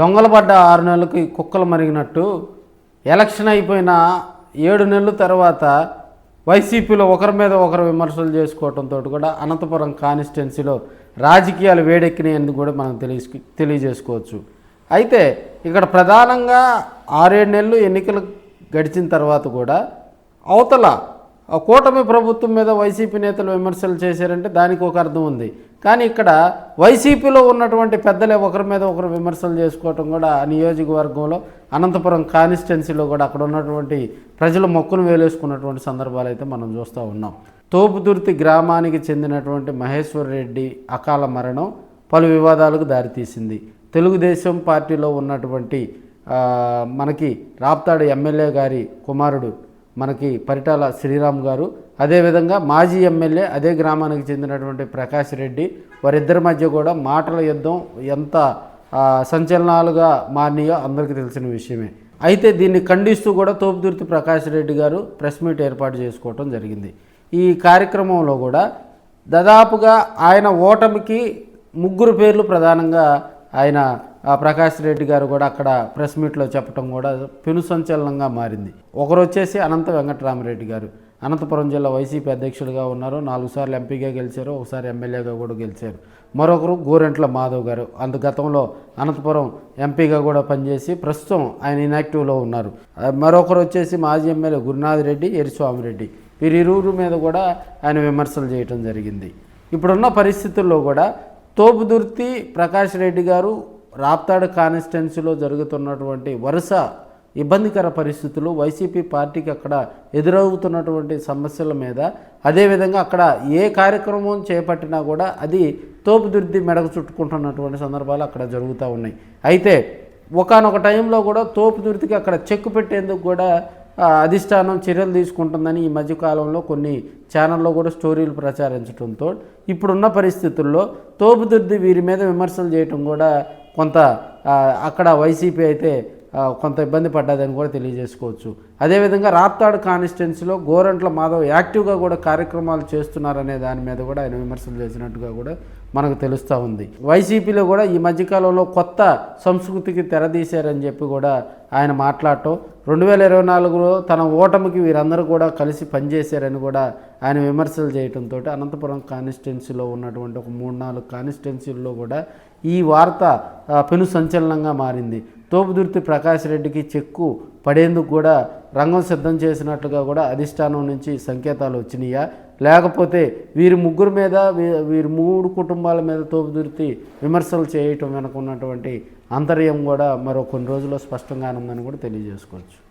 దొంగలు పడ్డ ఆరు నెలలకి కుక్కలు మరిగినట్టు ఎలక్షన్ అయిపోయిన ఏడు నెలల తర్వాత వైసీపీలో ఒకరి మీద ఒకరు విమర్శలు చేసుకోవడంతో కూడా అనంతపురం కాన్స్టిట్యున్సీలో రాజకీయాలు వేడెక్కినాయని కూడా మనం తెలియ తెలియజేసుకోవచ్చు. అయితే ఇక్కడ ప్రధానంగా ఆరేడు నెలలు ఎన్నికలు గడిచిన తర్వాత కూడా అవతల ఆ కూటమి ప్రభుత్వం మీద వైసీపీ నేతలు విమర్శలు చేశారంటే దానికి ఒక అర్థం ఉంది. కానీ ఇక్కడ వైసీపీలో ఉన్నటువంటి పెద్దలే ఒకరి మీద ఒకరు విమర్శలు చేసుకోవటం కూడా నియోజకవర్గంలో అనంతపురం కాన్స్టిట్యున్సీలో కూడా అక్కడ ఉన్నటువంటి ప్రజలు మొక్కును వేలేసుకున్నటువంటి సందర్భాలు అయితే మనం చూస్తూ ఉన్నాం. తోపుదుర్తి గ్రామానికి చెందినటువంటి మహేశ్వర్ రెడ్డి అకాల మరణం పలు వివాదాలకు దారితీసింది. తెలుగుదేశం పార్టీలో ఉన్నటువంటి మనకి రాప్తాడు ఎమ్మెల్యే గారి కుమారుడు మనకి పరిటాల శ్రీరామ్ గారు అదేవిధంగా మాజీ ఎమ్మెల్యే అదే గ్రామానికి చెందినటువంటి ప్రకాష్ రెడ్డి వారిద్దరి మధ్య కూడా మాటల యుద్ధం ఎంత సంచలనాలుగా మారినాయో అందరికీ తెలిసిన విషయమే. అయితే దీన్ని ఖండిస్తూ కూడా తోపుదుర్తి ప్రకాష్ రెడ్డి గారు ప్రెస్ మీట్ ఏర్పాటు చేసుకోవటం జరిగింది. ఈ కార్యక్రమంలో కూడా దాదాపుగా ఆయన ఓటమికి ముగ్గురు పేర్లు ప్రధానంగా ఆయన ప్రకాష్ రెడ్డి గారు కూడా అక్కడ ప్రెస్ మీట్లో చెప్పడం కూడా పెను సంచలనంగా మారింది. ఒకరు వచ్చేసి అనంత వెంకటరామరెడ్డి గారు. అనంతపురం జిల్లా వైసీపీ అధ్యక్షులుగా ఉన్నారు. నాలుగు సార్లు ఎంపీగా గెలిచారు ఒకసారి ఎమ్మెల్యేగా కూడా గెలిచారు. మరొకరు గోరెంట్ల మాధవ్ గారు. అందు గతంలో అనంతపురం ఎంపీగా కూడా పనిచేసి ప్రస్తుతం ఆయన ఇనాక్టివ్లో ఉన్నారు. మరొకరు వచ్చేసి మాజీ ఎమ్మెల్యే గురునాథ్ రెడ్డి ఎరిస్వామిరెడ్డి వీరిరువురు మీద కూడా ఆయన విమర్శలు చేయటం జరిగింది. ఇప్పుడున్న పరిస్థితుల్లో కూడా తోపుదుర్తి ప్రకాష్ రెడ్డి గారు రాప్తాడు కాన్స్టిట్యున్సీలో జరుగుతున్నటువంటి వరుస ఇబ్బందికర పరిస్థితులు వైసీపీ పార్టీకి అక్కడ ఎదురవుతున్నటువంటి సమస్యల మీద అదేవిధంగా అక్కడ ఏ కార్యక్రమం చేపట్టినా కూడా అది తోపుదుర్ది మెడకు చుట్టుకుంటున్నటువంటి సందర్భాలు అక్కడ జరుగుతూ ఉన్నాయి. అయితే ఒకనొక టైంలో కూడా తోపుదుర్తికి అక్కడ చెక్కు పెట్టేందుకు కూడా అధిష్టానం చర్యలు తీసుకుంటుందని ఈ మధ్యకాలంలో కొన్ని ఛానల్లో కూడా స్టోరీలు ప్రచారించడంతో ఇప్పుడున్న పరిస్థితుల్లో తోపుదుర్ది వీరి మీద విమర్శలు చేయటం కూడా కొంత అక్కడ వైసీపీ అయితే కొంత ఇబ్బంది పడ్డదని కూడా తెలియజేసుకోవచ్చు. అదేవిధంగా రాప్తాడు కాన్స్టిట్యున్సీలో గోరంట్ల మాధవ్ యాక్టివ్గా కూడా కార్యక్రమాలు చేస్తున్నారనే దాని మీద కూడా ఆయన విమర్శలు చేసినట్టుగా కూడా మనకు తెలుస్తూ ఉంది. వైసీపీలో కూడా ఈ మధ్యకాలంలో కొత్త సంస్కృతికి తెరదీశారని చెప్పి కూడా ఆయన మాట్లాడటం రెండు వేల ఇరవై నాలుగులో తన ఓటమికి వీరందరూ కూడా కలిసి పనిచేశారని కూడా ఆయన విమర్శలు చేయడంతో అనంతపురం కాన్స్టిట్యున్సీలో ఉన్నటువంటి ఒక మూడు నాలుగు కాన్స్టిట్యున్సీల్లో కూడా ఈ వార్త పెను సంచలనంగా మారింది. తోపుదుర్తి ప్రకాష్ రెడ్డికి చెక్కు పడేందుకు కూడా రంగం సిద్ధం చేసినట్లుగా కూడా అధిష్టానం నుంచి సంకేతాలు వచ్చినాయా? లేకపోతే వీరి ముగ్గురు మీద వీ- వీరి మూడు కుటుంబాల మీద తోపుదుర్తి విమర్శలు చేయటం వెనుక ఉన్నటువంటి అంతర్యం కూడా మరో కొన్ని రోజుల్లో స్పష్టంగా ఉందని కూడా తెలియజేసుకోవచ్చు.